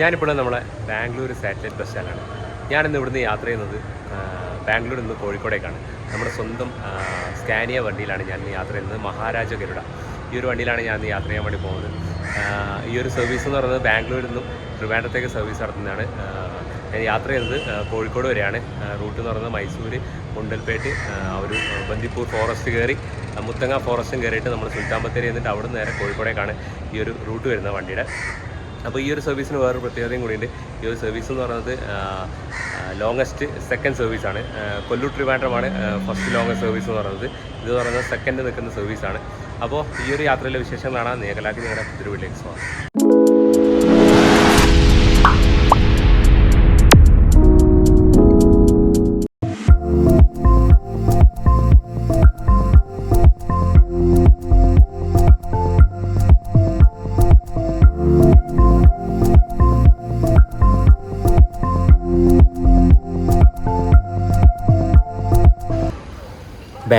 ഞാനിപ്പോൾ നമ്മളെ Bangalore satellite bus സ്റ്റാൻഡാണ് ഞാനിന്ന് ഇവിടുന്ന് യാത്ര ചെയ്യുന്നത് ബാംഗ്ലൂരിൽ നിന്ന് കോഴിക്കോടേക്കാണ്. നമ്മുടെ സ്വന്തം സ്കാനിയ വണ്ടിയിലാണ് ഞാൻ യാത്ര ചെയ്യുന്നത് മഹാരാജ ഗരുഡ. ഈ ഒരു വണ്ടിയിലാണ് ഞാൻ യാത്ര ചെയ്യാൻ വേണ്ടി പോകുന്നത്. ഈ ഒരു സർവീസ് എന്ന് പറയുന്നത് ബാംഗ്ലൂരിൽ നിന്നും ട്രിവാൻഡ്രത്തേക്ക് സർവീസ് നടത്തുന്നതാണ്. ഞാൻ യാത്ര ചെയ്യുന്നത് കോഴിക്കോട് വരെയാണ്. റൂട്ട് എന്ന് പറയുന്നത് മൈസൂർ മുണ്ടൽപേട്ട് ഒരു ബന്ദിപ്പൂർ ഫോറസ്റ്റ് കയറി മുത്തങ്ങ ഫോറസ്റ്റും കയറിയിട്ട് നമ്മൾ സുൽത്താൻ ബത്തേരി എന്നിട്ട് അവിടെ നിന്ന് നേരെ കോഴിക്കോടേക്കാണ് ഈ ഒരു റൂട്ട് വരുന്നത് വണ്ടിയുടെ. അപ്പോൾ ഈ ഒരു സർവീസിന് വേറൊരു പ്രത്യേകതയും കൂടിയുണ്ട്. ഈ ഒരു സർവീസ് എന്ന് പറയുന്നത് ലോങ്ങസ്റ്റ് സെക്കൻഡ് സർവീസാണ് കൊല്ലൂർ ട്രിവാൻഡ്രമാണ് ഫസ്റ്റ് ലോങ്ങസ്റ്റ് സർവീസ് എന്ന് പറയുന്നത്. ഇത് പറയുന്നത് സെക്കൻഡ് നിൽക്കുന്ന സർവീസാണ് അപ്പോൾ ഈ ഒരു യാത്രയിലെ വിശേഷങ്ങളാണ്. നേകലാക്കി നിങ്ങളുടെ തിരുവില്ലേക്ക് സ്വാഗതം.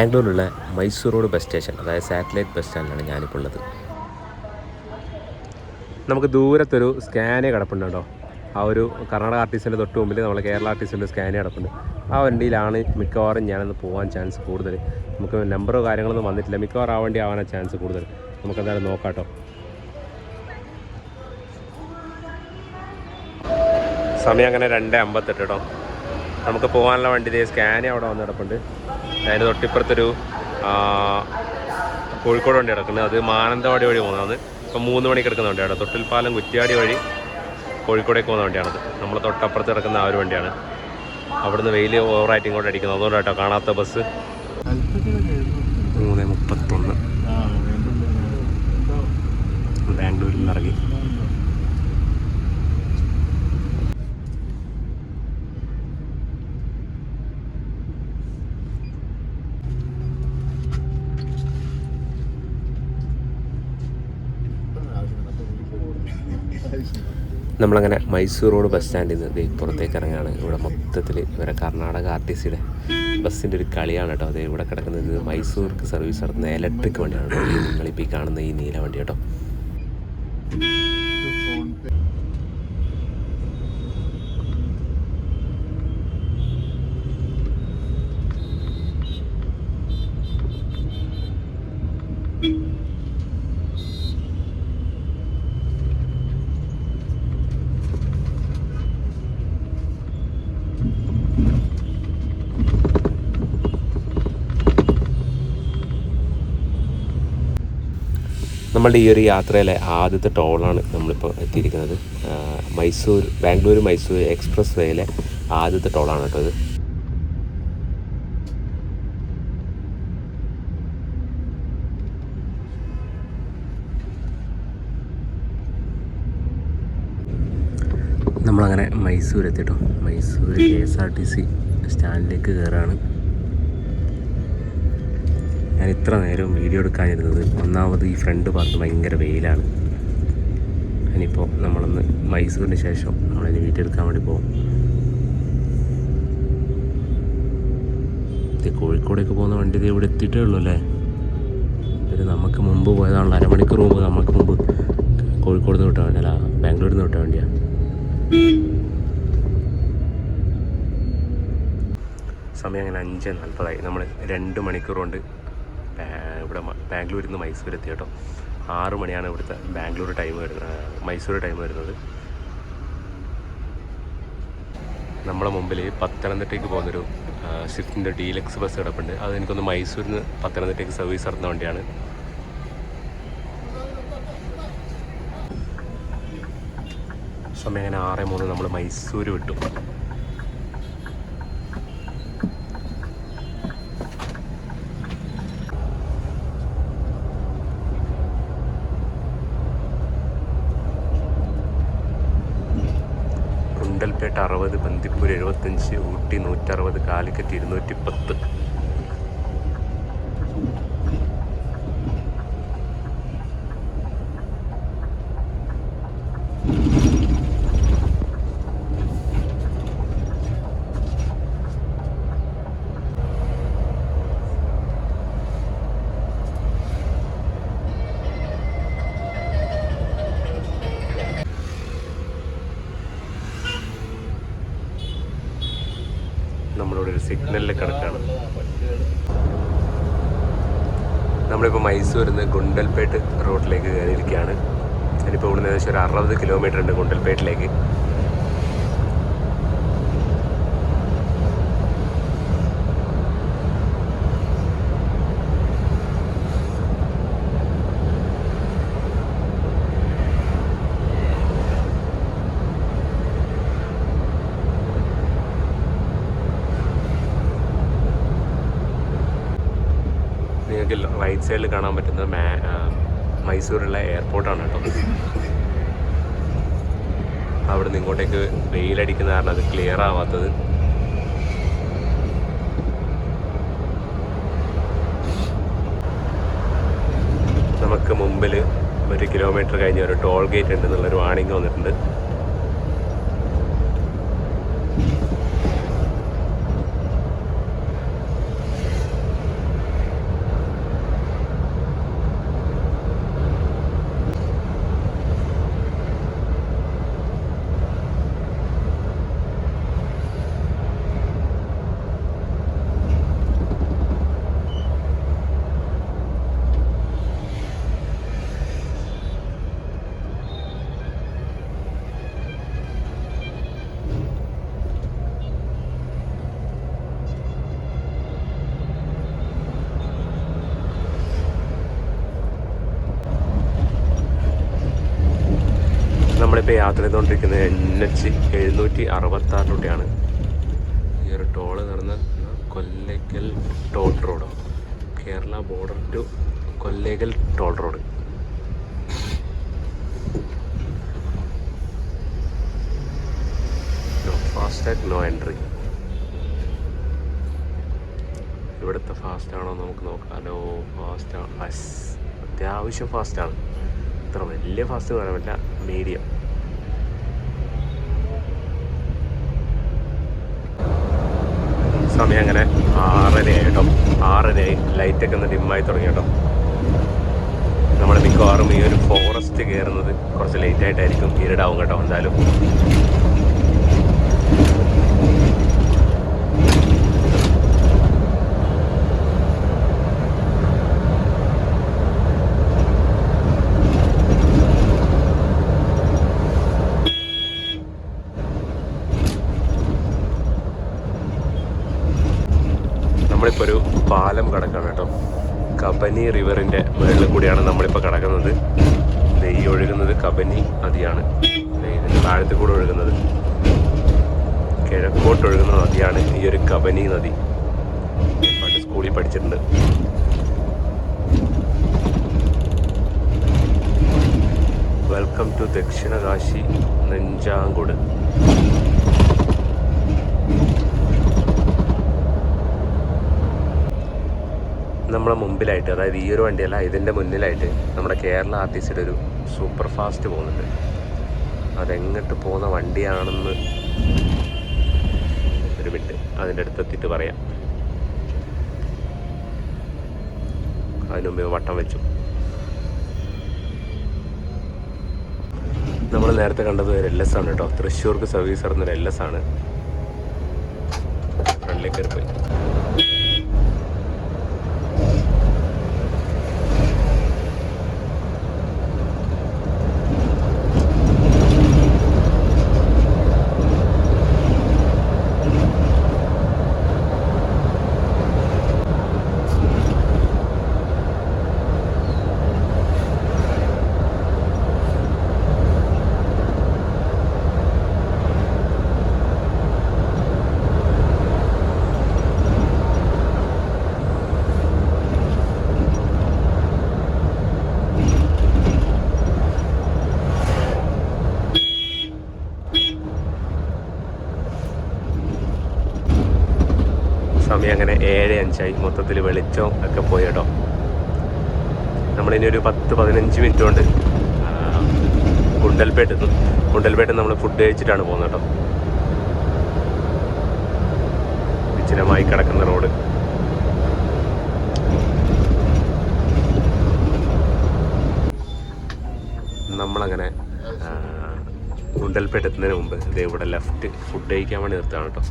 ബാംഗ്ലൂരിലുള്ള മൈസൂർ റോഡ് ബസ് സ്റ്റേഷൻ അതായത് സാറ്റലൈറ്റ് ബസ് സ്റ്റാൻഡിലാണ് ഞാനിപ്പോൾ ഉള്ളത്. നമുക്ക് ദൂരത്തൊരു സ്കാന് കിടപ്പുണ്ട് കേട്ടോ. ആ ഒരു കർണാടക ആർട്ടിസ്റ്റിന്റെ തൊട്ട് മുമ്പിൽ നമ്മളെ കേരള ആർട്ടിസ്റ്റിന്റെ സ്കാന് കിടപ്പുണ്ട്. ആ വണ്ടിയിലാണ് മിക്കവാറും ഞാനൊന്ന് പോകാൻ ചാൻസ് കൂടുതൽ നമുക്ക് നമ്പറോ കാര്യങ്ങളൊന്നും വന്നിട്ടില്ല. മിക്കവാറും ആ വണ്ടി ആവാനാണ് ചാൻസ് കൂടുതൽ നമുക്ക് എന്തായാലും നോക്കാം സമയം അങ്ങനെ രണ്ട് അമ്പത്തെട്ട് കേട്ടോ. നമുക്ക് പോകാനുള്ള വണ്ടി സ്കാനി അവിടെ വന്ന് കിടപ്പുണ്ട്. അതിന്റെ തൊട്ടിപ്പുറത്തൊരു കോഴിക്കോട് വണ്ടി കിടക്കുന്നത്. അത് മാനന്തവാടി വഴി പോകുന്നതാണ് ഇപ്പം മൂന്ന് മണിക്ക് കിടക്കുന്ന വണ്ടിയാണ്. തൊട്ടിൽപ്പാലം കുറ്റ്യാടി വഴി കോഴിക്കോടേക്ക് പോകുന്ന വണ്ടിയാണത്. നമ്മൾ തൊട്ടപ്പുറത്ത് കിടക്കുന്ന ആ ഒരു വണ്ടിയാണ്. അവിടുന്ന് വെയിൽ ഓവറായിട്ട് ഇങ്ങോട്ട് അടിക്കുന്നത്. അതുകൊണ്ടാട്ടോ കാണാത്ത ബസ് മൂന്ന് മുപ്പത്തൊന്ന് ബാംഗ്ലൂരിൽ നിന്ന് ഇറങ്ങി നമ്മളങ്ങനെ മൈസൂർ റോഡ് ബസ് സ്റ്റാൻഡിൽ നിന്ന് പുറത്തേക്ക് ഇറങ്ങുകയാണ് ഇവിടെ മൊത്തത്തിൽ ഇവരെ കർണാടക ആർ ടി സിയുടെ ബസ്സിന്റെ ഒരു കളിയാണ് കേട്ടോ അതേ ഇവിടെ കിടക്കുന്നത് മൈസൂർക്ക് സർവീസ് നടത്തുന്ന ഇലക്ട്രിക് വണ്ടിയാണ് നിങ്ങളിപ്പോൾ ഈ കാണുന്ന ഈ നീല വണ്ടി കേട്ടോ നമ്മളുടെ ഈ ഒരു യാത്രയിലെ ആദ്യത്തെ ടോളാണ് നമ്മളിപ്പോൾ എത്തിയിരിക്കുന്നത്. മൈസൂർ ബാംഗ്ലൂർ മൈസൂർ എക്സ്പ്രസ് വേയിലെ ആദ്യത്തെ ടോളാണ് കേട്ടോ ഇത്. നമ്മളങ്ങനെ Mysore എത്തിട്ടോ. Mysore K S R T C സ്റ്റാൻഡിലേക്ക് കയറാണ് ഞാൻ ഇത്ര നേരം വീഡിയോ എടുക്കാനിരുന്നത് ഒന്നാമത് ഈ ഫ്രണ്ട് ഭാഗത്ത് ഭയങ്കര വെയിലാണ്. ഇനിയിപ്പോൾ നമ്മളൊന്ന് മൈസൂരിന് ശേഷം നമ്മളിനി വീട്ടിൽ എടുക്കാൻ വേണ്ടി പോകും. കോഴിക്കോടേക്ക് പോകുന്ന വണ്ടി ഇത് ഇവിടെ എത്തിയിട്ടേ ഉള്ളൂ അല്ലേ? ഇത് നമുക്ക് മുമ്പ് പോയതാണല്ലോ അരമണിക്കൂർ മുമ്പ് നമുക്ക് മുമ്പ് കോഴിക്കോട് നിന്ന് വിട്ട വണ്ടിയല്ല ബാംഗ്ലൂരിൽ നിന്ന് വിട്ട വേണ്ടിയാ. സമയം അങ്ങനെ അഞ്ച് നാൽപ്പതായി നമ്മൾ രണ്ട് മണിക്കൂർ കൊണ്ട് ബാംഗ്ലൂരിൽ നിന്ന് മൈസൂർ എത്തി കേട്ടോ. ആറ് മണിയാണ് ഇവിടുത്തെ ബാംഗ്ലൂർ ടൈം വരുന്നത് മൈസൂർ ടൈം വരുന്നത്. നമ്മളെ മുമ്പിൽ പത്തനംതിട്ടയ്ക്ക് പോകുന്നൊരു സ്വിഫ്റ്റിന്റെ ഡീലക്സ് ബസ് കിടപ്പുണ്ട്. അത് എനിക്കൊന്ന് മൈസൂരിൽ നിന്ന് പത്തനംതിട്ടയ്ക്ക് സർവീസ് നടത്തുന്ന വണ്ടിയാണ്. സമയം അങ്ങനെ ആറ് മൂന്ന് നമ്മൾ മൈസൂർ വിട്ടു. ഗുണ്ടൽപേട്ട അറുപത് ബന്ദിപ്പൂർ എഴുപത്തഞ്ച് ഊട്ടി നൂറ്ററുപത് കാലിക്കറ്റ് ഇരുന്നൂറ്റി പത്ത് റൈറ്റ് സൈഡിൽ കാണാൻ പറ്റുന്നത് മൈസൂരുള്ള എയർപോർട്ടാണ് കേട്ടോ. അവിടെ നിന്ന് ഇങ്ങോട്ടേക്ക് വെയിലടിക്കുന്ന കാരണം അത് ക്ലിയർ ആവാത്തത്. നമുക്ക് മുമ്പിൽ ഒരു കിലോമീറ്റർ കഴിഞ്ഞ് ഒരു ടോൾ ഗേറ്റ് ഉണ്ട് എന്നുള്ളൊരു വാണിംഗ് വന്നിട്ടുണ്ട്. നമ്മളിപ്പോൾ യാത്ര ചെയ്തുകൊണ്ടിരിക്കുന്നത് എൻ എച്ച് എഴുന്നൂറ്റി അറുപത്തി ആറിലൂടെയാണ് ഈ ഒരു ടോൾ നടന്ന Kollegal toll road Kerala border to Kollegal toll road FASTag no entry ഇവിടുത്തെ ഫാസ്റ്റ് ആണോ നമുക്ക് നോക്കാമല്ലോ ഫാസ്റ്റ് ആണ് അത്യാവശ്യം ഫാസ്റ്റാണ് ഇത്ര വലിയ ഫാസ്റ്റ് പറയാൻ പറ്റില്ല. മീഡിയം സമയം അങ്ങനെ ആറരയായി കേട്ടോ ആറരയായി ലൈറ്റൊക്കെ ഒന്ന് ഡിമ്മായി തുടങ്ങി കേട്ടോ നമ്മൾ മിക്കവാറും ഈ ഒരു ഫോറസ്റ്റ് കയറുന്നത് കുറച്ച് ലേറ്റായിട്ടായിരിക്കും ഇരുടാവും കേട്ടോ എന്തായാലും നമ്മളിപ്പോൾ ഒരു പാലം കടക്കാണ് കേട്ടോ കബനി റിവറിന്റെ മുകളിൽ കൂടിയാണ് നമ്മളിപ്പോൾ കടക്കുന്നത്. നെയ്യ് ഒഴുകുന്നത് കബനി നദിയാണ്. ഇതിന്റെ താഴത്തിൽ കൂടെ ഒഴുകുന്നത്. കിഴക്കോട്ട് ഒഴുകുന്ന നദിയാണ് ഈ ഒരു കബനി നദി. പണ്ട് സ്കൂളിൽ പഠിച്ചിട്ടുണ്ട്. Welcome to Dakshinakashi Nanjangud. നമ്മളെ മുമ്പിലായിട്ട് അതായത് ഈ ഒരു വണ്ടിയല്ല ഇതിന്റെ മുന്നിലായിട്ട് നമ്മുടെ കേരള ആർ ടി സിയുടെ ഒരു സൂപ്പർ ഫാസ്റ്റ് പോകുന്നുണ്ട്. അതെങ്ങോട്ട് പോകുന്ന വണ്ടിയാണെന്ന് ഒരു മിനിറ്റ് അതിന്റെ അടുത്തെത്തിയിട്ട് പറയാം. അതിന് മുമ്പേ വട്ടം വെച്ചു. നമ്മൾ നേരത്തെ കണ്ടത് ഒരു എൽ എസ് ആണ് കേട്ടോ. തൃശ്ശൂർക്ക് സർവീസ് നടന്നൊരു എൽ എസ് ആണ്. ഫ്രണ്ടിലേക്ക് കയറി പോയി. സമയം അങ്ങനെ ഏഴ് അഞ്ചായി. മൊത്തത്തിൽ വെളിച്ചം ഒക്കെ പോയി കേട്ടോ നമ്മളിനി ഒരു പത്ത് പതിനഞ്ച് മിനിറ്റ് കൊണ്ട് കുണ്ടൽപേട്ട് കുണ്ടൽപേട്ട് നമ്മൾ ഫുഡ് കഴിച്ചിട്ടാണ് പോകുന്നത് കേട്ടോ. വിചിരമായി കിടക്കുന്ന റോഡ് നമ്മളങ്ങനെ കുണ്ടൽപേട്ട് എത്തുന്നതിന് മുമ്പ് ഇതേ ഇവിടെ ലെഫ്റ്റ് ഫുഡ് കഴിക്കാൻ വേണ്ടി നിർത്തുകയാണ് കേട്ടോ.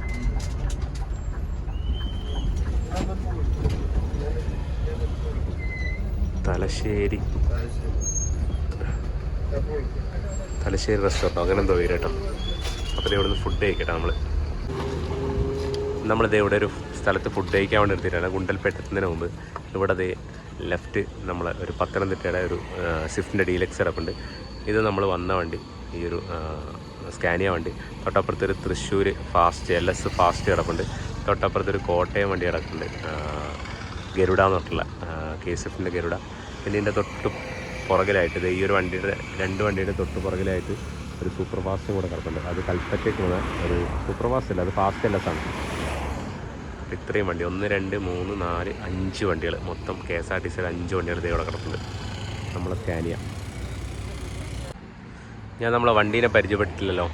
തലശ്ശേരി. തലശ്ശേരി റെസ്റ്റോറന്റ് അങ്ങനെ എന്തോ പേര് അപ്പോൾ ഇവിടെ നിന്ന് ഫുഡ് കഴിക്കട്ടെ നമ്മൾ നമ്മളിത് ഇവിടെ ഒരു സ്ഥലത്ത് ഫുഡ് കഴിക്കാൻ വേണ്ടി എടുത്തിട്ടാണ്. ഗുണ്ടൽപേട്ടത്തിന് മുമ്പ് ഇവിടെ അതേ ലെഫ്റ്റ് നമ്മൾ ഒരു പത്തനംതിട്ടയുടെ ഒരു സ്വിഫ്റ്റിന്റെ ഡീലക്സ് കിടപ്പുണ്ട് ഇത് നമ്മൾ വന്ന വണ്ടി ഈ ഒരു സ്കാനിയ വണ്ടി. തൊട്ടപ്പുറത്ത് ഒരു Thrissur fast L S fast കിടപ്പുണ്ട് തൊട്ടപ്പുറത്ത് ഒരു കോട്ടയം വണ്ടി കിടക്കുന്നുണ്ട്. ഗരുഡ എന്ന് പറഞ്ഞിട്ടുള്ള കെ എസ് എഫിന്റെ ഗരുഡ. ഇതിന്റെ തൊട്ട് പുറകിലായിട്ട് ഈ ഒരു വണ്ടിയുടെ രണ്ട് വണ്ടിയുടെ തൊട്ട് പുറകിലായിട്ട് ഒരു സൂപ്പർ ഫാസ്റ്റും കൂടെ കിടപ്പുണ്ട്. അത് കൽപ്പറ്റയ്ക്ക് പോകുന്ന ഒരു സൂപ്പർ ഫാസ്റ്റ് അല്ല അത് ഫാസ്റ്റ് അല്ല സാധനം. ഇത്രയും വണ്ടി ഒന്ന് രണ്ട് മൂന്ന് നാല് അഞ്ച് വണ്ടികൾ മൊത്തം കെ എസ് ആർ ടി സിയുടെ അഞ്ച് വണ്ടികൾ ഇവിടെ കിടപ്പുണ്ട്. നമ്മളെ സ്കാനിയ ഞാൻ നമ്മളെ വണ്ടീനെ പരിചയപ്പെട്ടിട്ടില്ലല്ലോ.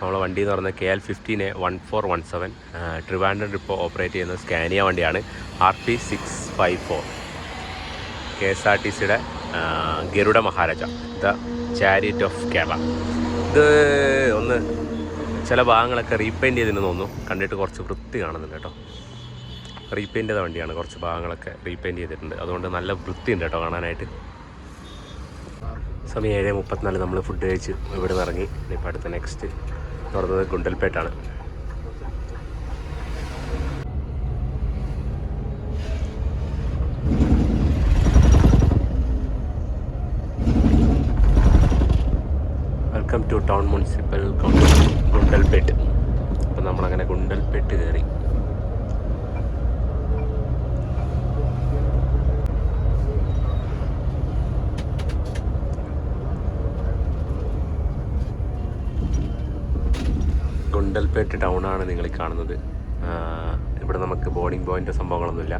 നമ്മളെ വണ്ടി എന്ന് പറയുന്നത് K L fifteen A one four one seven Trivandrum ഇപ്പോൾ ഓപ്പറേറ്റ് ചെയ്യുന്ന സ്കാനിയ വണ്ടിയാണ് R T six five four. K S R T സിയുടെ Garuda Maharaja the chariot of Kerala. ഇത് ഒന്ന് ചില ഭാഗങ്ങളൊക്കെ റീപെയിന്റ് ചെയ്തിന് തോന്നുന്നു. കണ്ടിട്ട് കുറച്ച് വൃത്തി കാണുന്നുണ്ട് കേട്ടോ. റീപെയിന്റ് ചെയ്ത വണ്ടിയാണ് കുറച്ച് ഭാഗങ്ങളൊക്കെ റീപെയിന്റ് ചെയ്തിട്ടുണ്ട്. അതുകൊണ്ട് നല്ല വൃത്തിയുണ്ട് കേട്ടോ കാണാനായിട്ട്. സമയം ഏഴ് മുപ്പത്തിനാല് നമ്മൾ ഫുഡ് കഴിച്ച് ഇവിടെ നിന്ന് ഇറങ്ങി. ഇനിയിപ്പോൾ അടുത്ത നെക്സ്റ്റ് പറയുന്നത് ഗുണ്ടൽപേട്ടാണ്. Welcome to town municipal council Gundlupet അപ്പോൾ നമ്മളങ്ങനെ ഗുണ്ടൽപേട്ട് കയറി. ഗുണ്ടൽപേട്ട് ടൗൺ ആണ് നിങ്ങൾ കാണുന്നത്. ഇവിടെ നമുക്ക് ബോർഡിംഗ് പോയിന്റ് സംഭവങ്ങളൊന്നുമില്ല.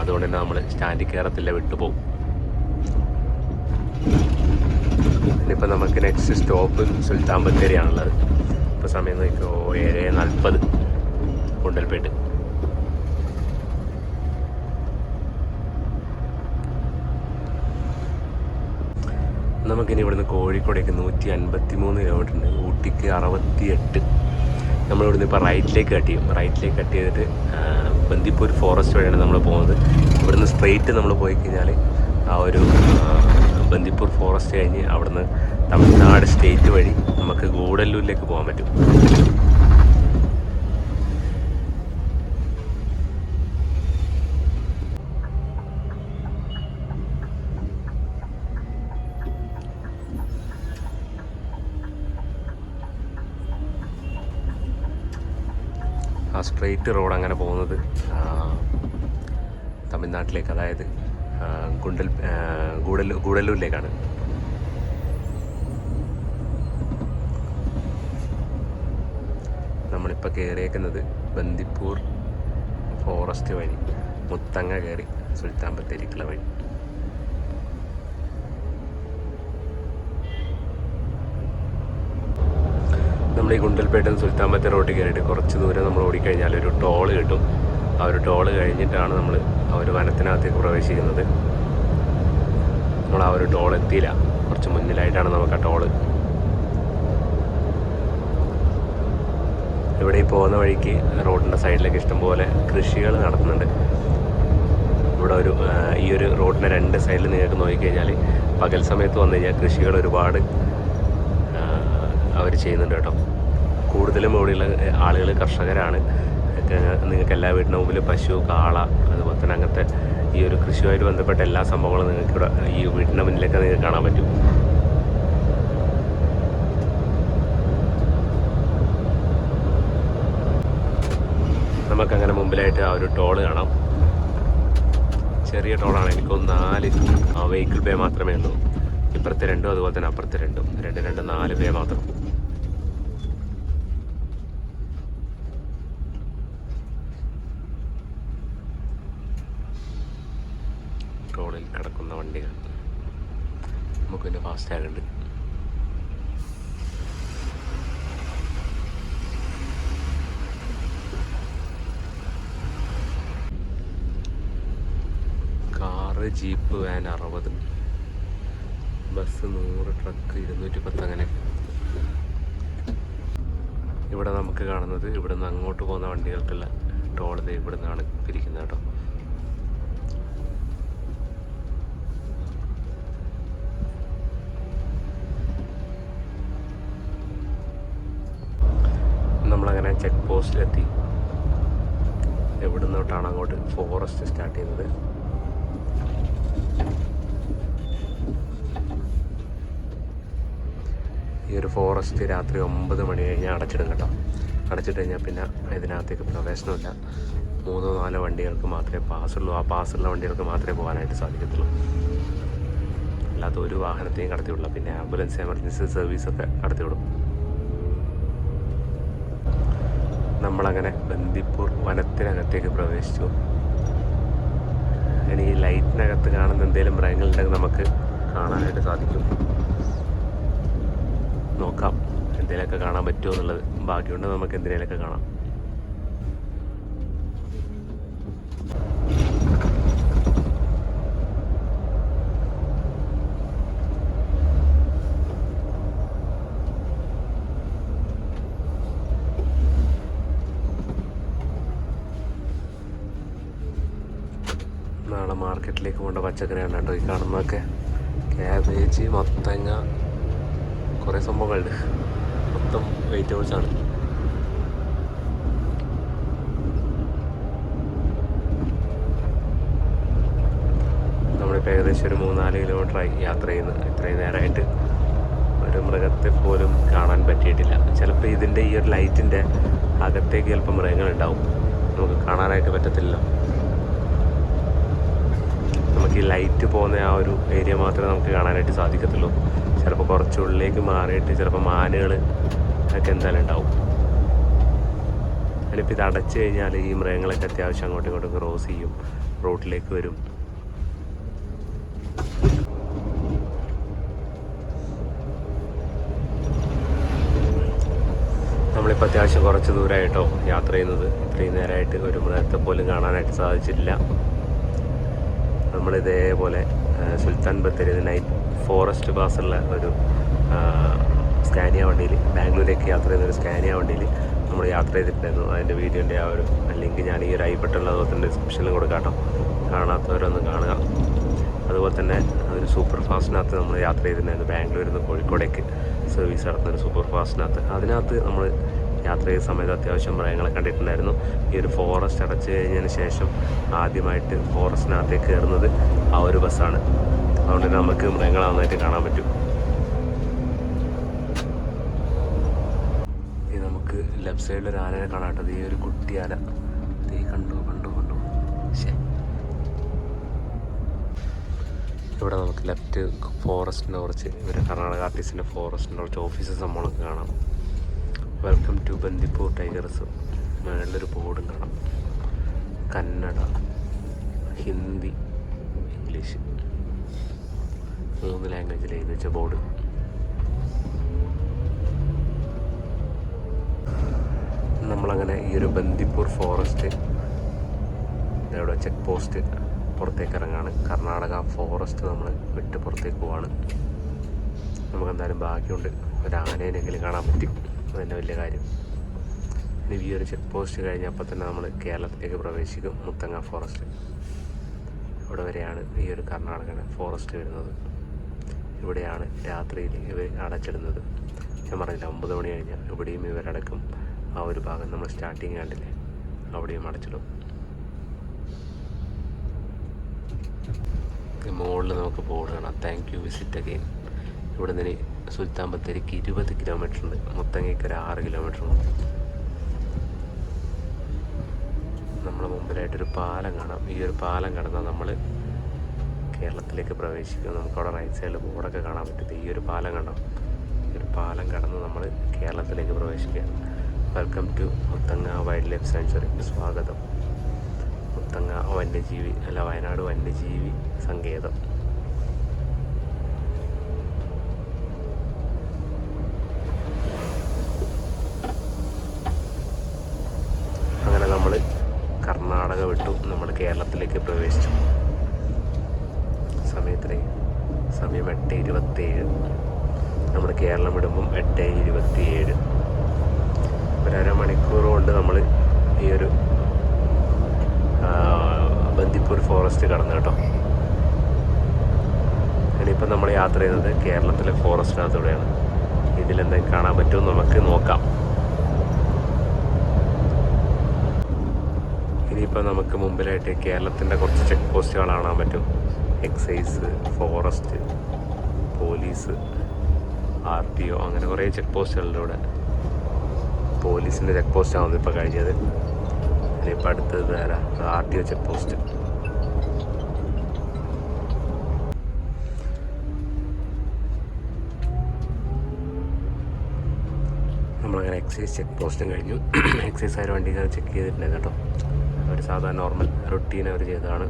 അതുകൊണ്ട് തന്നെ നമ്മൾ സ്റ്റാൻഡിൽ കയറത്തില്ല വിട്ടുപോകും. ഇനിയിപ്പോൾ നമുക്ക് നെക്സ്റ്റ് സ്റ്റോപ്പ് സുൽത്താൻ ബത്തേരിയാണുള്ളത്. ഇപ്പോൾ സമയം നോക്കിയോ ഏഴ് നാൽപ്പത്. ഗുണ്ടൽപേട്ട് നമുക്കിനി ഇവിടുന്ന് കോഴിക്കോടേക്ക് നൂറ്റി അൻപത്തി മൂന്ന് കിലോമീറ്റർ ഉണ്ട്. ഊട്ടിക്ക് അറുപത്തി എട്ട് നമ്മൾ ഇവിടുന്ന് ഇപ്പോൾ റൈറ്റിലേക്ക് കട്ട് ചെയ്യും. റൈറ്റിലേക്ക് കട്ട് ചെയ്തിട്ട് ബന്ദിപ്പൂർ ഫോറസ്റ്റ് വഴിയാണ് നമ്മൾ പോകുന്നത്. ഇവിടുന്ന് സ്ട്രെയിറ്റ് നമ്മൾ പോയി കഴിഞ്ഞാൽ ആ ഒരു ബന്ദിപ്പൂർ ഫോറസ്റ്റ് കഴിഞ്ഞ് അവിടുന്ന് തമിഴ്നാട് സ്റ്റേറ്റ് വഴി നമുക്ക് ഗൂഡല്ലൂരിലേക്ക് പോകാൻ പറ്റും ആ സ്ട്രെയിറ്റ് റോഡ് അങ്ങനെ പോകുന്നത്. തമിഴ്നാട്ടിലേക്ക് അതായത് ഗുണ്ടൽ ഗൂഡല്ലൂ ഗൂഡല്ലൂരിലേക്കാണ്. നമ്മളിപ്പോൾ കയറിയേക്കുന്നത് ബന്ദിപ്പൂർ ഫോറസ്റ്റ് വഴി മുത്തങ്ങ കയറി സുൽത്താൻ ബത്തേരിക്കുള്ള വഴി. നമ്മൾ ഈ ഗുണ്ടൽപേട്ടയിൽ സുൽത്താൻ റോട്ടിൽ കയറിയിട്ട് കുറച്ച് ദൂരം നമ്മൾ ഓടിക്കഴിഞ്ഞാൽ ഒരു ടോൾ കിട്ടും. ആ ഒരു ടോൾ കഴിഞ്ഞിട്ടാണ് നമ്മൾ ആ ഒരു വനത്തിനകത്തേക്ക് പ്രവേശിക്കുന്നത്. നമ്മൾ ആ ഒരു ടോൾ എത്തിയില്ല. കുറച്ച് മുന്നിലായിട്ടാണ് നമുക്ക് ആ ടോൾ ഇവിടെ ഈ പോകുന്ന വഴിക്ക് റോഡിന്റെ സൈഡിലേക്ക് ഇഷ്ടംപോലെ കൃഷികൾ നടത്തുന്നുണ്ട് ഇവിടെ ഒരു ഈ ഒരു റോഡിന്റെ രണ്ട് സൈഡിൽ നിങ്ങൾക്ക് നോക്കിക്കഴിഞ്ഞാൽ പകൽ സമയത്ത് വന്നു കഴിഞ്ഞാൽ കൃഷികൾ ഒരുപാട് അവർ ചെയ്യുന്നുണ്ട് കേട്ടോ. കൂടുതലും ഇവിടെയുള്ള ആളുകൾ കർഷകരാണ്. നിങ്ങൾക്ക് എല്ലാ വീടിന്റെ മുമ്പിൽ പശു കാള അതുപോലെ തന്നെ അങ്ങനത്തെ ഈ ഒരു കൃഷിയുമായിട്ട് ബന്ധപ്പെട്ട എല്ലാ സംഭവങ്ങളും നിങ്ങൾക്ക് ഇവിടെ ഈ വീടിന്റെ മുന്നിലൊക്കെ നിങ്ങൾക്ക് കാണാൻ പറ്റും. നമുക്കങ്ങനെ മുമ്പിലായിട്ട് ആ ഒരു ടോൾ കാണാം. ചെറിയ ടോളാണ് എനിക്കൊന്ന് നാല് വെഹിക്കിൾ പേ മാത്രമേ ഉള്ളൂ. ഇപ്പുറത്തെ രണ്ടും അതുപോലെ തന്നെ അപ്പുറത്തെ രണ്ടും. രണ്ട് രണ്ട് നാല് പേ മാത്രം. കിടക്കുന്ന വണ്ടികൾ. നമുക്ക് പിന്നെ ഫാസ്റ്റ് ആകുന്നുണ്ട് കാറ് ജീപ്പ് വാൻ അറുപത്. ബസ് നൂറ് ട്രക്ക് ഇരുന്നൂറ്റി പത്ത് അങ്ങനെ. ഇവിടെ നമുക്ക് കാണുന്നത് ഇവിടെ നിന്ന് അങ്ങോട്ട് പോകുന്ന വണ്ടികൾക്കുള്ള ടോൾ ഇവിടെ നിന്നാണ് പിരിക്കുന്നത് കേട്ടോ. ചെക്ക് പോസ്റ്റിലെത്തി. എവിടെ നിന്നോട്ടാണ് അങ്ങോട്ട് ഫോറസ്റ്റ് സ്റ്റാർട്ട് ചെയ്യുന്നത് ഈ ഒരു ഫോറസ്റ്റ് രാത്രി ഒമ്പത് മണി കഴിഞ്ഞാൽ അടച്ചിടും കേട്ടോ. അടച്ചിട്ട് കഴിഞ്ഞാൽ പിന്നെ ഇതിനകത്തേക്ക് പ്രവേശനമില്ല. മൂന്നോ നാലോ വണ്ടികൾക്ക് മാത്രമേ പാസ്സുള്ളൂ ആ പാസ്സുള്ള വണ്ടികൾക്ക് മാത്രമേ പോകാനായിട്ട് സാധിക്കത്തുള്ളൂ. അല്ലാത്ത ഒരു വാഹനത്തെയും കടത്തിവിടില്ല. പിന്നെ ആംബുലൻസ് എമർജൻസി സർവീസൊക്കെ കടത്തിവിടും. നമ്മളങ്ങനെ ബന്ദിപ്പൂർ വനത്തിനകത്തേക്ക് പ്രവേശിച്ചു. ഇനി ഈ ലൈറ്റിനകത്ത് കാണുന്ന എന്തെങ്കിലും മൃഗങ്ങളുണ്ടെങ്കിൽ നമുക്ക് കാണാനായിട്ട് സാധിക്കും. നോക്കാം എന്തെങ്കിലുമൊക്കെ കാണാൻ പറ്റുമോ എന്നുള്ളത്. ബാക്കിയുണ്ട് നമുക്ക് എന്തിനേലൊക്കെ കാണാം. പോകേണ്ട പച്ചക്കറിയാണ് കേട്ടോ ഈ കാണുന്നതൊക്കെ ക്യാബേജ് മത്തങ്ങ കുറേ സംഭവങ്ങളുണ്ട്. മൊത്തം വെജിറ്റബിൾസ് ആണ്. നമ്മളിപ്പോൾ ഏകദേശം ഒരു മൂന്നാൽ കിലോമീറ്ററായി യാത്ര ചെയ്യുന്നത് ഇത്രയും നേരമായിട്ട് ഒരു മൃഗത്തെ പോലും കാണാൻ പറ്റിയിട്ടില്ല. ചിലപ്പോൾ ഇതിന്റെ ഈ ഒരു ലൈറ്റിന്റെ അകത്തേക്ക് ചിലപ്പോൾ മൃഗങ്ങളുണ്ടാവും നമുക്ക് കാണാനായിട്ട് പറ്റത്തില്ലല്ലോ. നമുക്ക് ഈ ലൈറ്റ് പോകുന്ന ആ ഒരു ഏരിയ മാത്രമേ നമുക്ക് കാണാനായിട്ട് സാധിക്കത്തുള്ളൂ. ചിലപ്പോൾ കുറച്ചുള്ളിലേക്ക് മാറിയിട്ട് ചിലപ്പോൾ മാനുകൾ ഒക്കെ എന്തായാലും ഉണ്ടാവും. അതിനിപ്പോൾ ഇത് അടച്ചു കഴിഞ്ഞാൽ ഈ മൃഗങ്ങളൊക്കെ അത്യാവശ്യം അങ്ങോട്ടും ഇങ്ങോട്ടും ക്രോസ് ചെയ്യും റോട്ടിലേക്ക് വരും. നമ്മളിപ്പോൾ അത്യാവശ്യം കുറച്ച് ദൂരമായിട്ടോ യാത്ര ചെയ്യുന്നത്. ഇത്രയും നേരമായിട്ട് ഒരു മൃഗത്തെ പോലും കാണാനായിട്ട് സാധിച്ചിട്ടില്ല. നമ്മൾ ഇതേപോലെ സുൽത്താൻ ബത്തേരി നൈറ്റ് ഫോറസ്റ്റ് പാസുള്ള ഒരു സ്കാനിയ വണ്ടിയിൽ ബാംഗ്ലൂരിലേക്ക് യാത്ര ചെയ്യുന്ന ഒരു സ്കാനിയ വണ്ടിയിൽ നമ്മൾ യാത്ര ചെയ്തിട്ടുണ്ടായിരുന്നു. അതിന്റെ വീഡിയോന്റെ ആ ഒരു ലിങ്ക് ഞാൻ ഈ ഒരു ഐബട്ടുള്ള അതുപോലെ തന്നെ ഡിസ്ക്രിപ്ഷനിൽ കൊടുക്കാം കേട്ടോ. കാണാത്തവരൊന്ന് കാണുക. അതുപോലെ തന്നെ ഒരു സൂപ്പർ ഫാസ്റ്റിനകത്ത് നമ്മൾ യാത്ര ചെയ്തിട്ടുണ്ടായിരുന്നു ബാംഗ്ലൂരിൽ നിന്ന് കോഴിക്കോടേക്ക്. സർവീസ് നടത്തുന്ന ഒരു സൂപ്പർ ഫാസ്റ്റിനകത്ത് അതിനകത്ത് നമ്മൾ യാത്ര ചെയ്ത സമയത്ത് അത്യാവശ്യം മൃഗങ്ങളെ കണ്ടിട്ടുണ്ടായിരുന്നു. ഈ ഒരു ഫോറസ്റ്റ് അടച്ചു കഴിഞ്ഞതിന് ശേഷം ആദ്യമായിട്ട് ഫോറസ്റ്റിനകത്തേക്ക് കയറുന്നത് ആ ഒരു ബസ്സാണ് അതുകൊണ്ട് നമുക്ക് മൃഗങ്ങളെ നന്നായിട്ട് കാണാൻ പറ്റും. ഇത് നമുക്ക് ലെഫ്റ്റ് സൈഡിൽ ഒരു ആനയെ കാണാട്ടത് ഈ ഒരു കുട്ടി ആന. ദേ കണ്ടു കണ്ടു കണ്ടു. ഇവിടെ നമുക്ക് ലെഫ്റ്റ് ഫോറസ്റ്റിന്റെ കുറച്ച് ഇവർ കർണാടക ആർട്ടിസ്റ്റിന്റെ ഫോറസ്റ്റിന്റെ കുറച്ച് ഓഫീസസ് നമ്മളൊക്കെ കാണാം. വെൽക്കം ടു ബന്ദിപ്പൂർ ടൈഗർസ് മേളിലൊരു ബോർഡും കാണാം. കന്നഡ ഹിന്ദി ഇംഗ്ലീഷ്. മൂന്ന് ലാംഗ്വേജിൽ എഴുതി വെച്ച ബോർഡ് നമ്മളങ്ങനെ ഈ ഒരു ബന്ദിപ്പൂർ ഫോറസ്റ്റ് ഇവിടെ ചെക്ക് പോസ്റ്റ് പുറത്തേക്ക് ഇറങ്ങാണ്. കർണാടക ഫോറസ്റ്റ് നമ്മൾ വിട്ട് പുറത്തേക്ക് പോവാണ്. നമുക്കെന്തായാലും ബാക്കിയുണ്ട് ഒരു ആനേനെങ്കിലും കാണാൻ പറ്റും. അതന്നെ വലിയ കാര്യം. ഇനി ഈ ഒരു ചെക്ക് പോസ്റ്റ് കഴിഞ്ഞപ്പോൾ തന്നെ നമ്മൾ കേരളത്തിലേക്ക് പ്രവേശിക്കും മുത്തങ്ങ ഫോറസ്റ്റ്. ഇവിടെ വരെയാണ് ഈ ഒരു കർണാടക ഫോറസ്റ്റ് വരുന്നത്. ഇവിടെയാണ് രാത്രിയിൽ ഇവർ അടച്ചിടുന്നത്. ഞാൻ പറഞ്ഞില്ല ഒമ്പത് മണി കഴിഞ്ഞാൽ ഇവിടെയും ഇവരടക്കും. ആ ഒരു ഭാഗം നമ്മൾ സ്റ്റാർട്ടിങ് കണ്ടില്ലേ അവിടെയും അടച്ചിടും. മുകളിൽ നമുക്ക് ബോർഡ് കാണാം. താങ്ക് യു വിസിറ്റ് അഗെയിൻ ഇവിടെ നിന്ന് സുൽത്താൻ ബത്തേരിക്ക് ഇരുപത് കിലോമീറ്റർ ഉണ്ട് മുത്തങ്ങയ്ക്ക് ഒരു ആറ് കിലോമീറ്റർ ഉണ്ട് നമ്മളെ മുമ്പിലായിട്ടൊരു പാലം കാണാം. ഈ ഒരു പാലം കടന്നാൽ നമ്മൾ കേരളത്തിലേക്ക് പ്രവേശിക്കും. നമുക്ക് അവിടെ റൈറ്റ് സൈഡിൽ ബോർഡൊക്കെ കാണാൻ പറ്റും ഈ ഒരു പാലം കണ്ടോ? ഈ ഒരു പാലം കടന്ന് നമ്മൾ കേരളത്തിലേക്ക് പ്രവേശിക്കുകയാണ്. Welcome to Muthanga wildlife sanctuary സ്വാഗതം. മുത്തങ്ങ വന്യജീവി അല്ല വയനാട് വന്യജീവി സങ്കേതം അങ്ങനെ നമ്മൾ കർണാടക വിട്ടു നമ്മൾ കേരളത്തിലേക്ക് പ്രവേശിച്ചു സമയത്തിന് സമയം എട്ട് ഇരുപത്തേഴ് നമ്മൾ കേരളം വിടുമ്പം എട്ട് ഇരുപത്തിയേഴ് ഒരു അരമണിക്കൂർ കൊണ്ട് നമ്മൾ ഈ ഒരു ആ, ബന്ദിപ്പൂർ ഫോറസ്റ്റ് കടന്നു കേട്ടോ. ഇനിയിപ്പോൾ നമ്മൾ യാത്ര ചെയ്യുന്നത് കേരളത്തിലെ ഫോറസ്റ്റിനകത്തൂടെയാണ് ഇതിലെന്തെങ്കിലും കാണാൻ പറ്റുമോ നമുക്ക് നോക്കാം. ഇനിയിപ്പോൾ നമുക്ക് മുമ്പിലായിട്ട് കേരളത്തിന്റെ കുറച്ച് ചെക്ക് പോസ്റ്റുകൾ കാണാൻ പറ്റും. Excise forest police R T O അങ്ങനെ കുറേ ചെക്ക് പോസ്റ്റുകളിലൂടെ പോലീസിന്റെ ചെക്ക് പോസ്റ്റാണ് ഇപ്പോൾ കഴിഞ്ഞത്. ഇനിയിപ്പോൾ അടുത്തത് R T O check post നമ്മളങ്ങനെ എക്സൈസ് ചെക്ക് പോസ്റ്റും കഴിഞ്ഞു. എക്സൈസ് ആയ വണ്ടി ചെക്ക് ചെയ്തിട്ടുണ്ട് കേട്ടോ. അവർ സാധാരണ നോർമൽ റൊട്ടീൻ അവർ ചെയ്തതാണ്.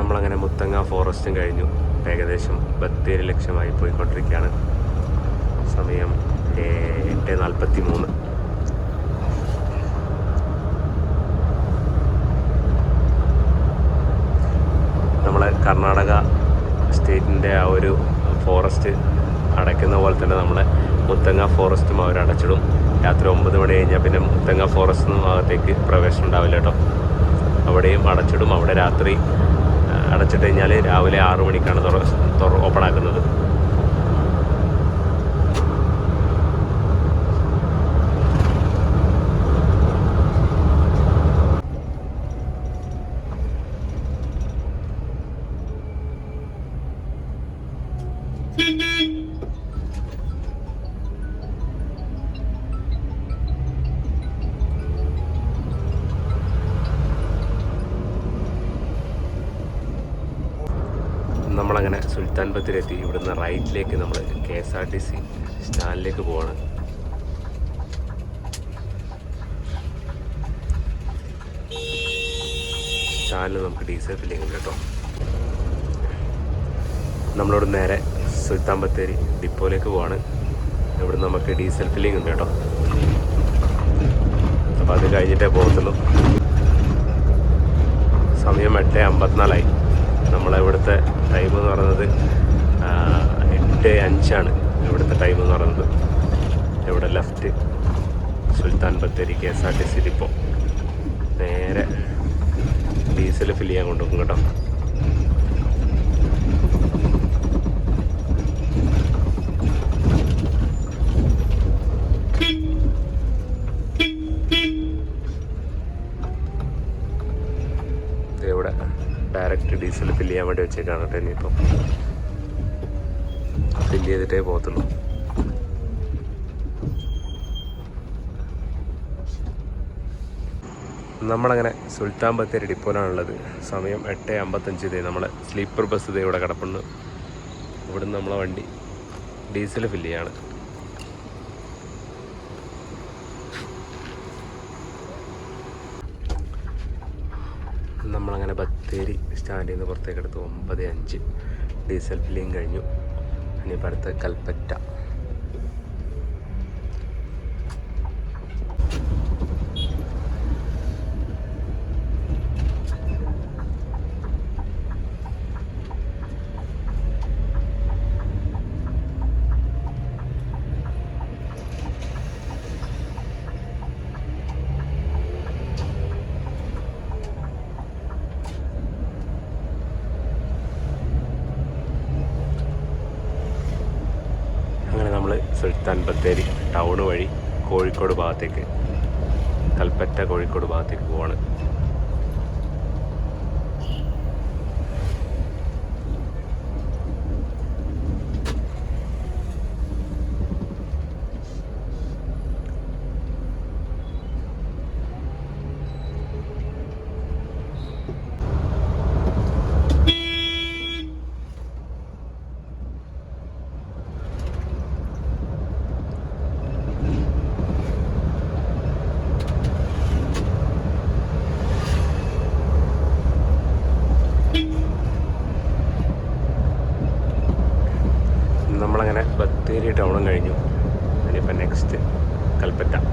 നമ്മളങ്ങനെ മുത്തങ്ങ ഫോറസ്റ്റും കഴിഞ്ഞു. ഏകദേശം ബത്തേരി ലക്ഷമായി പോയിക്കൊണ്ടിരിക്കുകയാണ്. സമയം എട്ട് നാൽപ്പത്തി മൂന്ന് നമ്മളെ കർണാടക സ്റ്റേറ്റിന്റെ ആ ഒരു ഫോറസ്റ്റ് അടയ്ക്കുന്ന പോലെ തന്നെ നമ്മളെ മുത്തങ്ങ ഫോറസ്റ്റും അവർ അടച്ചിടും. രാത്രി ഒമ്പത് മണി കഴിഞ്ഞാൽ പിന്നെ മുത്തങ്ങ ഫോറസ്റ്റ് ഭാഗത്തേക്ക് പ്രവേശനം ഉണ്ടാവില്ല കേട്ടോ. അവിടെയും അടച്ചിടും. അവിടെ രാത്രി അടച്ചിട്ട് കഴിഞ്ഞാൽ രാവിലെ ആറു മണിക്കാണ് തുറ ഓപ്പൺ ആക്കുന്നത്. നമ്മളങ്ങനെ സുൽത്താൻ ബത്തിലെത്തി ഇവിടുന്ന് റൈറ്റിലേക്ക് നമ്മൾ K S R T C സ്റ്റാൻഡിലേക്ക് പോവാണ്. സ്റ്റാൻഡിൽ നമുക്ക് ഡീസൽ ഫില്ലിംഗ് ഉണ്ട് കേട്ടോ. നമ്മളോട് നേരെ സുൽത്താൻ ബത്തേരി ഡിപ്പോയിലേക്ക് പോവാണ്. ഇവിടെ നമുക്ക് ഡീസൽ ഫില്ലിംഗ് ഉണ്ട് കേട്ടോ. അപ്പോൾ അത് കഴിഞ്ഞിട്ടേ പോകത്തുള്ളൂ. സമയം എട്ട് അമ്പത്തിനാലായി. നമ്മളെ ഇവിടുത്തെ ടൈം എന്ന് പറയുന്നത് എട്ട് അഞ്ചാണ് ഇവിടുത്തെ ടൈം എന്ന് പറയുന്നത്. ഇവിടെ left Sultan Bathery K S R T C depot നേരെ ഡീസൽ ഫില്ല് ചെയ്യാൻ കൊണ്ടുപോകും കേട്ടോ ദേ ഇവിടെ ഡയറക്റ്റ് ഡീസൽ ഫില്ല് ചെയ്യാൻ വേണ്ടി വെച്ചേക്കാണ് കേട്ടോ ഇനിയിപ്പം. ഫില്ല് ചെയ്തിട്ടേ പോകത്തുള്ളൂ. നമ്മളങ്ങനെ സുൽത്താൻ ബത്തേരി ഡിപ്പോയിലാണുള്ളത്. സമയം എട്ട് അമ്പത്തഞ്ച് ഇതേ നമ്മളെ സ്ലീപ്പർ ബസ് ഇതേ ഇവിടെ കിടപ്പുണ്ട്. ഇവിടുന്ന് നമ്മളെ വണ്ടി ഡീസൽ ഫില്ല് ചെയ്യാണ്. ബത്തേരി സ്റ്റാൻഡിൽ നിന്ന് പുറത്തേക്ക് ഒമ്പത് അഞ്ച്. ഡീസൽ ഫില്ലിങ് കഴിഞ്ഞു. ഇനിയിപ്പോൾ അടുത്ത കൽപ്പറ്റ അങ്ങനെ നമ്മൾ സുൽത്താൻ ബത്തേരി ടൗൺ വഴി കോഴിക്കോട് ഭാഗത്തേക്ക് കൽപ്പറ്റ കോഴിക്കോട് ഭാഗത്തേക്ക് പോവാണ്. ടൗണും കഴിഞ്ഞു. ഇനിയിപ്പോൾ next Kalpetta.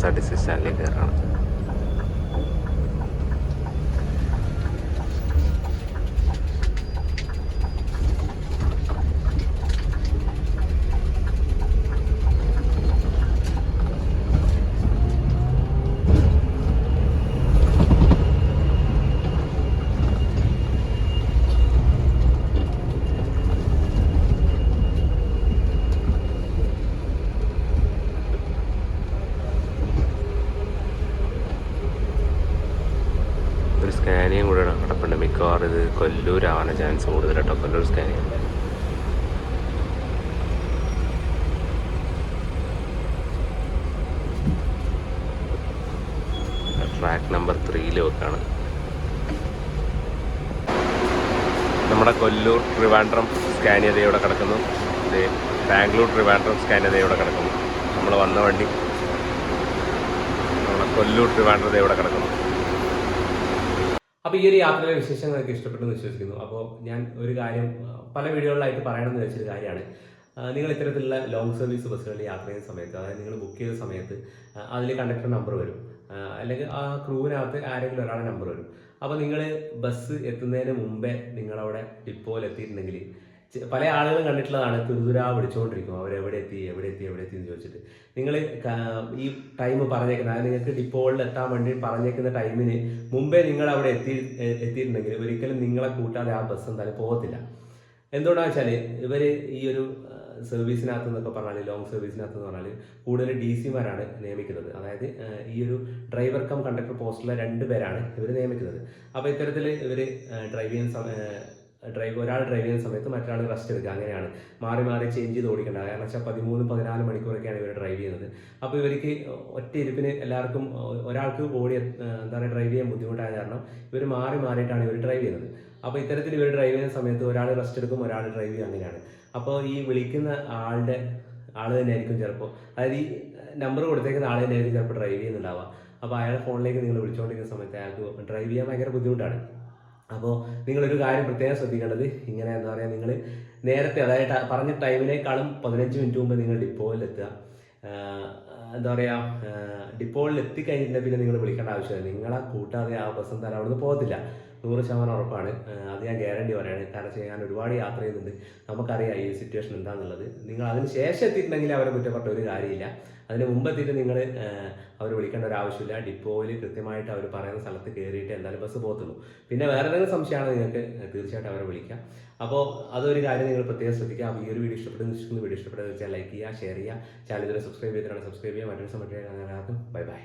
K S R T C സ്റ്റാൻഡിലേക്ക് കയറണം ഒരു സ്കാനിയും കൂടെ കിടപ്പുണ്ട് മിക്കവാറും ഇത് കൊല്ലൂരാണ് ചാൻസ് കൂടുതൽ കേട്ടോ കൊല്ലൂർ സ്കാനിങ് ട്രാക്ക് നമ്പർ ത്രീയിൽ വെക്കാണ്. നമ്മുടെ കൊല്ലൂർ ട്രിവാൻഡ്രം സ്കാനിയതയോടെ കിടക്കുന്നു. ഇത് ബാംഗ്ലൂർ ട്രിവാൻഡ്രം സ്കാനിയതയോടെ കിടക്കുന്നു. നമ്മൾ വന്ന വണ്ടി. നമ്മുടെ കൊല്ലൂർ ട്രിവാൻഡ്രതയോടെ കിടക്കുന്നു. അപ്പോൾ ഈ ഒരു യാത്രയിലെ ഇഷ്ടപ്പെട്ടു എന്ന് വിശ്വസിക്കുന്നു. അപ്പോൾ ഞാൻ ഒരു കാര്യം പല വീഡിയോകളിലായിട്ട് പറയണമെന്ന് വെച്ചൊരു കാര്യമാണ്. നിങ്ങൾ ഇത്തരത്തിലുള്ള ലോങ് സർവീസ് ബസ്സുകളിൽ യാത്ര ചെയ്യുന്ന സമയത്ത് അതായത് നിങ്ങൾ ബുക്ക് ചെയ്ത സമയത്ത് അതിൽ കണ്ടക്ടർ നമ്പർ വരും. അല്ലെങ്കിൽ ആ ക്രൂവിനകത്ത് ആരെങ്കിലും ഒരാളുടെ നമ്പർ വരും. അപ്പോൾ നിങ്ങൾ ബസ് എത്തുന്നതിന് മുമ്പേ നിങ്ങളവിടെ ഡിപ്പോയിൽ എത്തിയിട്ടുണ്ടെങ്കിൽ പല ആളുകളും കണ്ടിട്ടുള്ളതാണ് തുരുതുരാ വിളിച്ചുകൊണ്ടിരിക്കും അവരെവിടെ എത്തി എവിടെ എത്തി എവിടെ എത്തി എന്ന് ചോദിച്ചിട്ട്. നിങ്ങൾ ഈ ടൈം പറഞ്ഞേക്കുന്ന നിങ്ങൾക്ക് ഡിപ്പോളിൽ എത്താൻ വേണ്ടി പറഞ്ഞേക്കുന്ന ടൈമിന് മുമ്പേ നിങ്ങൾ അവിടെ എത്തി എത്തിയിട്ടുണ്ടെങ്കിൽ ഒരിക്കലും നിങ്ങളെ കൂട്ടാതെ ആ ബസ് എന്തായാലും പോകത്തില്ല. എന്തുകൊണ്ടാണെന്ന് വെച്ചാൽ ഇവർ ഈ ഒരു സർവീസിനകത്ത് എന്നൊക്കെ പറഞ്ഞാൽ ലോങ് സർവീസിനകത്ത് എന്ന് പറഞ്ഞാൽ കൂടുതൽ ഡി സിമാരാണ് നിയമിക്കുന്നത്. അതായത് ഈ ഒരു ഡ്രൈവർ കം കണ്ടക്ടർ പോസ്റ്റിലെ രണ്ട് പേരാണ് ഇവർ നിയമിക്കുന്നത്. അപ്പോൾ ഇത്തരത്തിൽ ഇവർ ഡ്രൈവ് സമയ ഡ്രൈവ് ഒരാൾ ഡ്രൈവ് ചെയ്യുന്ന സമയത്ത് മറ്റൊരാൾ റെസ്റ്റ് എടുക്കുക. അങ്ങനെയാണ്. മാറി മാറി ചേഞ്ച് ചെയ്ത് ഓടിക്കേണ്ട. കാരണം വെച്ചാൽ പതിമൂന്ന് പതിനാല് മണിക്കൂറൊക്കെയാണ് ഇവർ ഡ്രൈവ് ചെയ്യുന്നത്. അപ്പോൾ ഇവർക്ക് ഒറ്റ ഇരിപ്പിന് എല്ലാവർക്കും ഒരാൾക്ക് ബോഡി എന്താ പറയുക ഡ്രൈവ് ചെയ്യാൻ ബുദ്ധിമുട്ടായ കാരണം ഇവർ മാറി മാറിയിട്ടാണ് ഇവർ ഡ്രൈവ് ചെയ്യുന്നത്. അപ്പോൾ ഇത്തരത്തിൽ ഇവർ ഡ്രൈവ് ചെയ്യുന്ന സമയത്ത് ഒരാൾ റെസ്റ്റ് എടുക്കും ഒരാൾ ഡ്രൈവ് ചെയ്യും അങ്ങനെയാണ്. അപ്പോൾ ഈ വിളിക്കുന്ന ആളുടെ ആൾ തന്നെയായിരിക്കും ചിലപ്പോൾ അതായത് ഈ നമ്പർ കൊടുത്തേക്കുന്ന ആൾ തന്നെയായിരിക്കും ചിലപ്പോൾ ഡ്രൈവ് ചെയ്യുന്നുണ്ടാവുക. അപ്പോൾ അയാളെ ഫോണിലേക്ക് നിങ്ങൾ വിളിച്ചുകൊണ്ടിരിക്കുന്ന സമയത്ത് അയാൾക്ക് ഡ്രൈവ് ചെയ്യാൻ ഭയങ്കര ബുദ്ധിമുട്ടാണ്. അപ്പോൾ നിങ്ങളൊരു കാര്യം പ്രത്യേകം ശ്രദ്ധിക്കേണ്ടത് ഇങ്ങനെ എന്താ പറയുക നിങ്ങൾ നേരത്തെ അതായത് പറഞ്ഞ ടൈമിനേക്കാളും പതിനഞ്ച് മിനിറ്റ് മുമ്പ് നിങ്ങൾ ആഹ് എന്താ പറയുക ഡിപ്പോയിൽ എത്തിക്കഴിഞ്ഞിട്ടുണ്ടെങ്കിൽ പിന്നെ നിങ്ങൾ വിളിക്കേണ്ട ആവശ്യമില്ല. നിങ്ങളെ കൂട്ടാതെ ആ ബസ് എന്തായാലും അവിടെ നിന്ന് പോകത്തില്ല. നൂറ് ശതമാനം ഉറപ്പാണ്. അത് ഞാൻ ഗ്യാരണ്ടി പറയാണ്. കാരണം വെച്ചാൽ ഞാൻ ഒരുപാട് യാത്ര ചെയ്യുന്നുണ്ട് നമുക്കറിയാം ഈ സിറ്റുവേഷൻ എന്താണെന്നുള്ളത് നിങ്ങൾ അതിന് ശേഷം എത്തിയിട്ടുണ്ടെങ്കിൽ അവരെ കുറ്റപ്പെട്ട ഒരു കാര്യമില്ല. അതിന് മുമ്പ് എത്തിയിട്ട് നിങ്ങൾ അവർ വിളിക്കേണ്ട ഒരു ആവശ്യമില്ല. ഡിപ്പോയിൽ കൃത്യമായിട്ട് അവർ പറയുന്ന സ്ഥലത്ത് കയറിയിട്ട് എന്തായാലും ബസ് പോകത്തുള്ളൂ. പിന്നെ വേറെ എന്തെങ്കിലും സംശയമാണ് നിങ്ങൾക്ക് തീർച്ചയായിട്ടും അവരെ വിളിക്കാം. അപ്പോൾ അതൊരു കാര്യം നിങ്ങൾ പ്രത്യേകം ശ്രദ്ധിക്കുക അപ്പോൾ ഈ ഒരു വീഡിയോ ഇഷ്ടപ്പെടുന്ന ഇഷ്ടപ്പെടുന്ന. വീഡിയോ ഇഷ്ടപ്പെടുന്ന വെച്ചാൽ ലൈക്ക് ചെയ്യുക ഷെയർ ചെയ്യുക. ചാനൽ ഇതുവരെ സബ്സ്ക്രൈബ് ചെയ്തിട്ടാണ് സബ്സ്ക്രൈബ് ചെയ്യുക. മറ്റൊരു സമയത്ത് ബൈ ബൈ